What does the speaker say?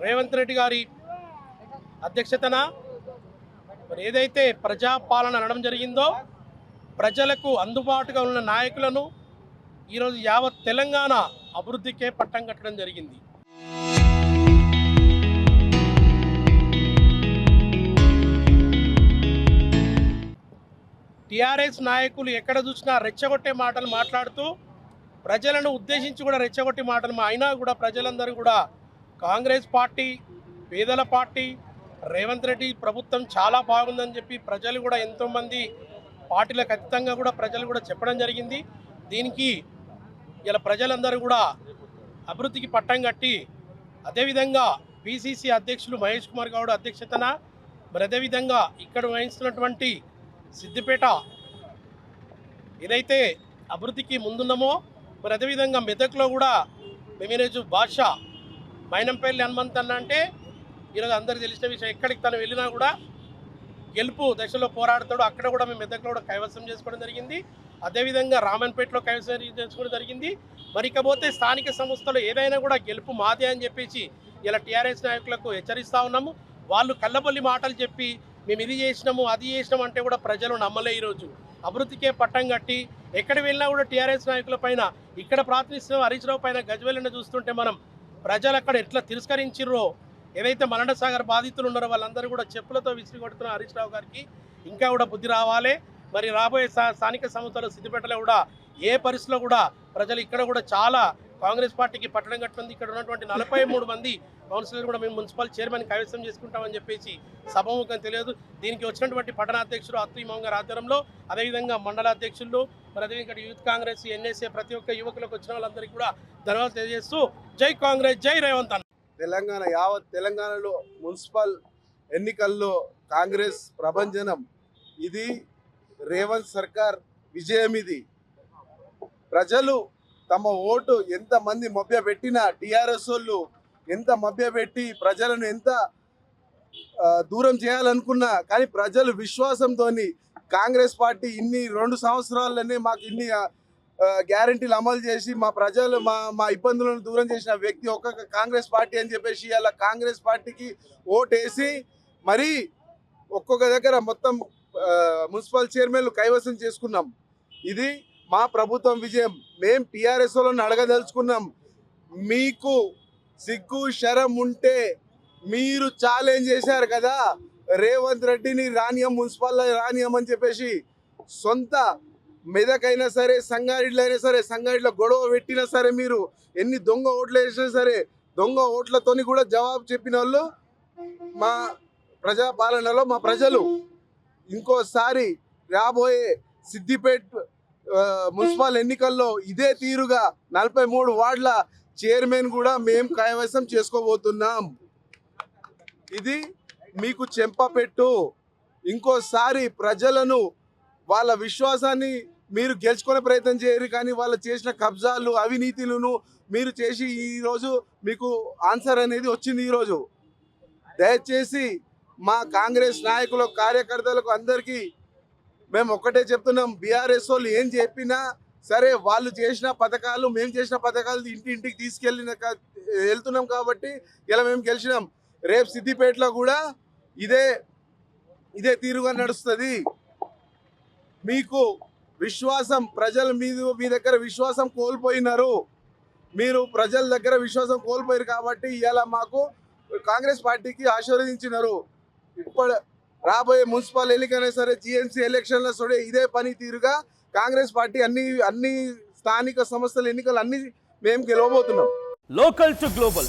రేవంత్ రెడ్డి గారి అధ్యక్షతన మరి ఏదైతే ప్రజాపాలన అనడం జరిగిందో ప్రజలకు అందుబాటుగా ఉన్న నాయకులను ఈరోజు యావత్ తెలంగాణ అభివృద్ధికే పట్టం కట్టడం జరిగింది. టిఆర్ఎస్ నాయకులు ఎక్కడ చూసినా రెచ్చగొట్టే మాటలు మాట్లాడుతూ ప్రజలను ఉద్దేశించి కూడా రెచ్చగొట్టే మాటలు మా- అయినా కూడా ప్రజలందరూ కూడా కాంగ్రెస్ పార్టీ పేదల పార్టీ రేవంత్ రెడ్డి ప్రభుత్వం చాలా బాగుందని చెప్పి ప్రజలు కూడా ఎంతోమంది పార్టీలకు ఖచ్చితంగా కూడా ప్రజలు కూడా చెప్పడం జరిగింది. దీనికి ఇలా ప్రజలందరూ కూడా అభివృద్ధికి పట్టం కట్టి అదేవిధంగా పిసిసి అధ్యక్షులు మహేష్ కుమార్ గౌడ్ అధ్యక్షతన మరి అదేవిధంగా ఇక్కడ వహిస్తున్నటువంటి సిద్దిపేట ఏదైతే అభివృద్ధికి ముందున్నామో మరి అదేవిధంగా మెదక్లో కూడా మేము ఈరోజు భాష మైనంపల్లి హనుమంత్ అన్న అంటే ఈరోజు అందరికీ తెలిసిన విషయం ఎక్కడికి తను వెళ్ళినా కూడా గెలుపు దశలో పోరాడతాడు. అక్కడ కూడా మేము మెదక్లో కూడా కైవసం చేసుకోవడం జరిగింది. అదేవిధంగా రామన్పేటలో కైవసం చేసుకోవడం జరిగింది. మరి ఇకపోతే స్థానిక సంస్థలు ఏదైనా కూడా గెలుపు మాదే అని చెప్పేసి ఇలా టీఆర్ఎస్ నాయకులకు హెచ్చరిస్తా ఉన్నాము. వాళ్ళు కళ్ళబొల్లి మాటలు చెప్పి మేము ఇది చేసినాము అది చేసినాము అంటే కూడా ప్రజలు నమ్మలే ఈరోజు. అభివృద్ధికే పట్టం కట్టి ఎక్కడ వెళ్ళినా కూడా టీఆర్ఎస్ నాయకుల పైన ఇక్కడ ప్రాతినిధ్యం హరీష్ రావు పైన గజ్వెల్లిని చూస్తుంటే మనం ప్రజలు అక్కడ ఎట్లా తిరస్కరించిర్రో ఏదైతే మరణ సాగర్ బాధితులు ఉన్నారో వాళ్ళందరూ కూడా చెప్పులతో విసిరి కొడుతున్న హరీష్ రావు గారికి ఇంకా కూడా బుద్ధి రావాలి. మరి రాబోయే స్థానిక సంస్థలు సిద్దిపేటలో కూడా ఏ పరిస్థితిలో కూడా ప్రజలు ఇక్కడ కూడా చాలా కాంగ్రెస్ పార్టీకి పట్టడం కట్టింది. ఇక్కడ ఉన్నటువంటి నలభై మూడు మంది కౌన్సిలర్ కూడా మేము మున్సిపల్ చైర్మన్ కైవసం చేసుకుంటామని చెప్పేసి సభముఖం తెలియదు. దీనికి వచ్చినటువంటి పట్టణ అధ్యక్షుడు అత్తీ గారి ఆధ్వర్యంలో అదేవిధంగా మండల మరి అదే ఇక్కడ యూత్ కాంగ్రెస్ ఎన్ఎస్ఏ ప్రతి ఒక్క యువకులకు వచ్చిన వాళ్ళందరికీ కూడా ధన్యవాదాలు తెలియజేస్తూ జై కాంగ్రెస్ జై రేవంత్ అన్న. తెలంగాణ యావత్ తెలంగాణలో మున్సిపల్ ఎన్నికల్లో కాంగ్రెస్ ప్రభంజనం. ఇది రేవంత్ సర్కార్ విజయం ఇది. ప్రజలు తమ ఓటు ఎంత మంది మభ్య పెట్టినా టీఆర్ఎస్ వాళ్ళు ఎంత మభ్య పెట్టి ప్రజలను ఎంత దూరం చేయాలనుకున్నా కానీ ప్రజలు విశ్వాసంతో కాంగ్రెస్ పార్టీ ఇన్ని రెండు సంవత్సరాలనే మాకు ఇన్ని గ్యారంటీలు అమలు చేసి మా ప్రజలు మా మా ఇబ్బందులను దూరం చేసిన వ్యక్తి ఒక్క కాంగ్రెస్ పార్టీ అని చెప్పేసి అలా కాంగ్రెస్ పార్టీకి ఓటేసి మరి ఒక్కొక్క దగ్గర మొత్తం మున్సిపల్ చైర్మన్లు కైవసం చేసుకున్నాం. ఇది మా ప్రభుత్వం విజయం. మేం టీఆర్ఎస్ వాళ్ళని అడగదలుచుకున్నాం. మీకు సిగ్గు శరం ఉంటే మీరు ఛాలెంజ్ చేశారు కదా. రేవంత్ రెడ్డిని రానియం మున్సిపల్ రానియం అని చెప్పేసి సొంత మెదకైనా సరే సంగారెడ్డిలో అయినా సరే సంగారెడ్డిలో గొడవ పెట్టినా సరే మీరు ఎన్ని దొంగ ఓట్లు వేసినా సరే దొంగ ఓట్లతోని కూడా జవాబు చెప్పిన వాళ్ళు మా ప్రజాపాలనలో మా ప్రజలు. ఇంకోసారి రాబోయే సిద్దిపేట్ మున్సిపల్ ఎన్నికల్లో ఇదే తీరుగా నలభై మూడు వార్డుల చైర్మన్ కూడా మేము కైవసం చేసుకోబోతున్నాం. ఇది మీకు చెంపపెట్టు ఇంకోసారి ప్రజలను వాళ్ళ విశ్వాసాన్ని మీరు గెలుచుకునే ప్రయత్నం చేయరు కానీ వాళ్ళు చేసిన కబ్జాలు అవినీతిలను మీరు చేసి ఈరోజు మీకు ఆన్సర్ అనేది వచ్చింది ఈరోజు దయచేసి మా కాంగ్రెస్ నాయకుల కార్యకర్తలకు అందరికీ మేము ఒక్కటే చెప్తున్నాం బీఆర్ఎస్ వాళ్ళు ఏం చెప్పినా సరే వాళ్ళు చేసిన పథకాలు మేము చేసిన పథకాలు ఇంటి ఇంటికి తీసుకెళ్ళిన వెళ్తున్నాం కాబట్టి ఇలా మేము గెలిచినాం. రేపు సిద్దిపేటలో కూడా ఇదే ఇదే తీరుగా నడుస్తుంది. మీకు విశ్వాసం ప్రజల మీద మీ దగ్గర విశ్వాసం కోల్పోయినారు. మీరు ప్రజల దగ్గర విశ్వాసం కోల్పోయారు కాబట్టి ఇలా మాకు కాంగ్రెస్ పార్టీకి ఆశీర్వదించినారు. ఇప్పుడు రాబోయే మున్సిపల్ ఎన్నికైనా సరే జిఎంసీ ఎలక్షన్ల సరే ఇదే పని తీరుగా కాంగ్రెస్ పార్టీ అన్ని అన్ని స్థానిక సంస్థల ఎన్నికలు అన్ని మేము గెలవబోతున్నాం. Local to global